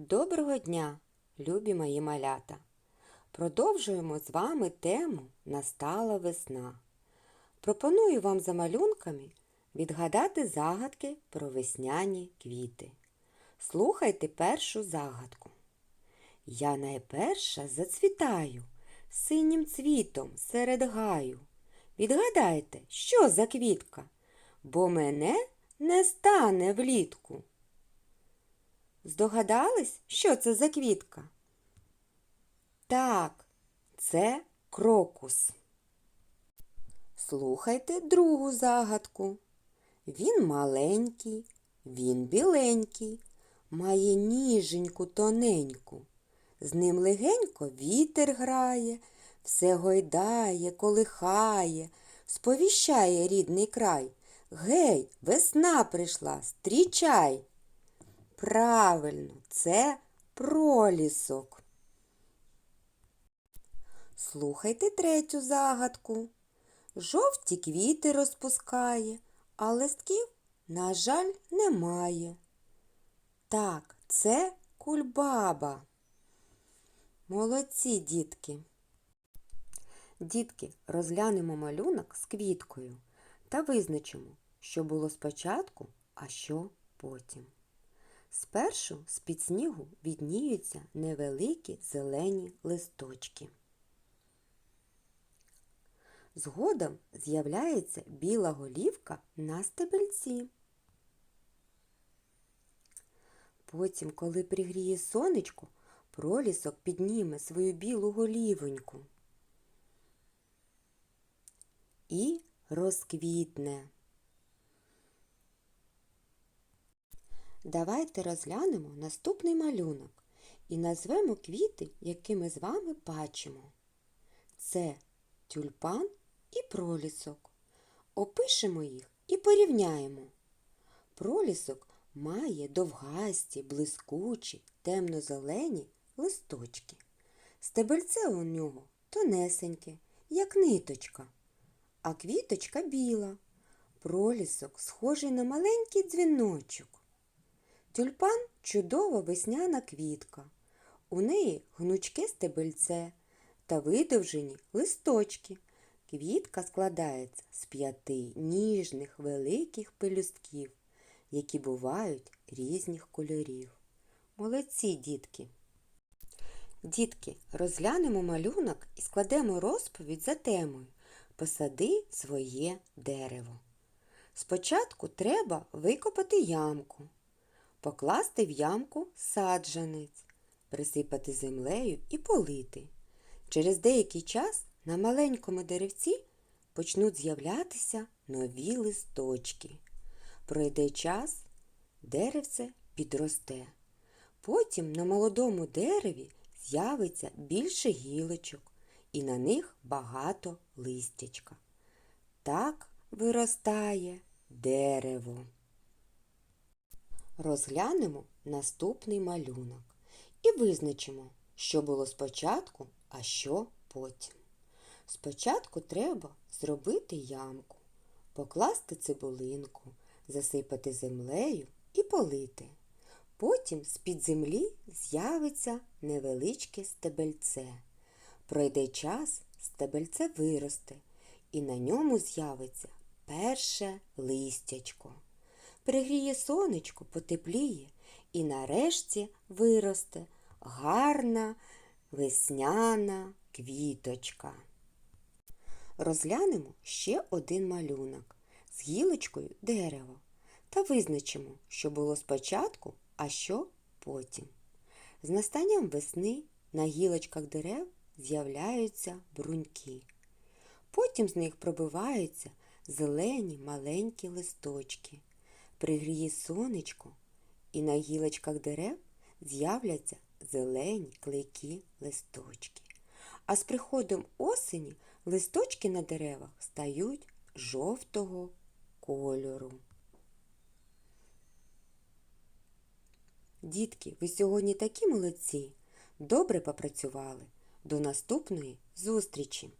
Доброго дня, любі мої малята! Продовжуємо з вами тему Настала весна. Пропоную вам за малюнками відгадати загадки про весняні квіти. Слухайте першу загадку. Я найперша зацвітаю синім цвітом серед гаю. Відгадайте, що за квітка, бо мене не стане влітку. Здогадались, що це за квітка? Так, це крокус. Слухайте другу загадку. Він маленький, він біленький, має ніженьку тоненьку. З ним легенько вітер грає, все гойдає, колихає, сповіщає рідний край. Гей, весна прийшла, стрічай! Правильно, це пролісок. Слухайте третю загадку. Жовті квіти розпускає, а листків, на жаль, немає. Так, це кульбаба. Молодці, дітки. Дітки, розглянемо малюнок з квіткою та визначимо, що було спочатку, а що потім. Спершу з-під снігу відніються невеликі зелені листочки. Згодом з'являється біла голівка на стебельці. Потім, коли пригріє сонечко, пролісок підніме свою білу голівоньку і розквітне. Давайте розглянемо наступний малюнок і назвемо квіти, які ми з вами бачимо. Це тюльпан і пролісок. Опишемо їх і порівняємо. Пролісок має довгасті, блискучі, темно-зелені листочки. Стебельце у нього тонесеньке, як ниточка, а квіточка біла. Пролісок схожий на маленький дзвіночок. Тюльпан чудова весняна квітка. У неї гнучке стебельце та видовжені листочки. Квітка складається з п'яти ніжних великих пелюстків, які бувають різних кольорів. Молодці, дітки! Дітки, розглянемо малюнок і складемо розповідь за темою Посади своє дерево. Спочатку треба викопати ямку покласти в ямку саджанець, присипати землею і полити. Через деякий час на маленькому деревці почнуть з'являтися нові листочки. Пройде час, деревце підросте. Потім на молодому дереві з'явиться більше гілочок і на них багато листячка. Так виростає дерево. Розглянемо наступний малюнок і визначимо, що було спочатку, а що потім. Спочатку треба зробити ямку, покласти цибулинку, засипати землею і полити. Потім з-під землі з'явиться невеличке стебельце. Пройде час, стебельце виросте, і на ньому з'явиться перше листячко. Пригріє сонечко, потепліє і нарешті виросте гарна весняна квіточка. Розглянемо ще один малюнок з гілочкою дерева та визначимо, що було спочатку, а що потім. З настанням весни на гілочках дерев з'являються бруньки. Потім з них пробиваються зелені маленькі листочки пригріє сонечко, і на гілочках дерев з'являться зелені клейкі листочки. А з приходом осені листочки на деревах стають жовтого кольору. Дітки, ви сьогодні такі молодці, добре попрацювали. До наступної зустрічі!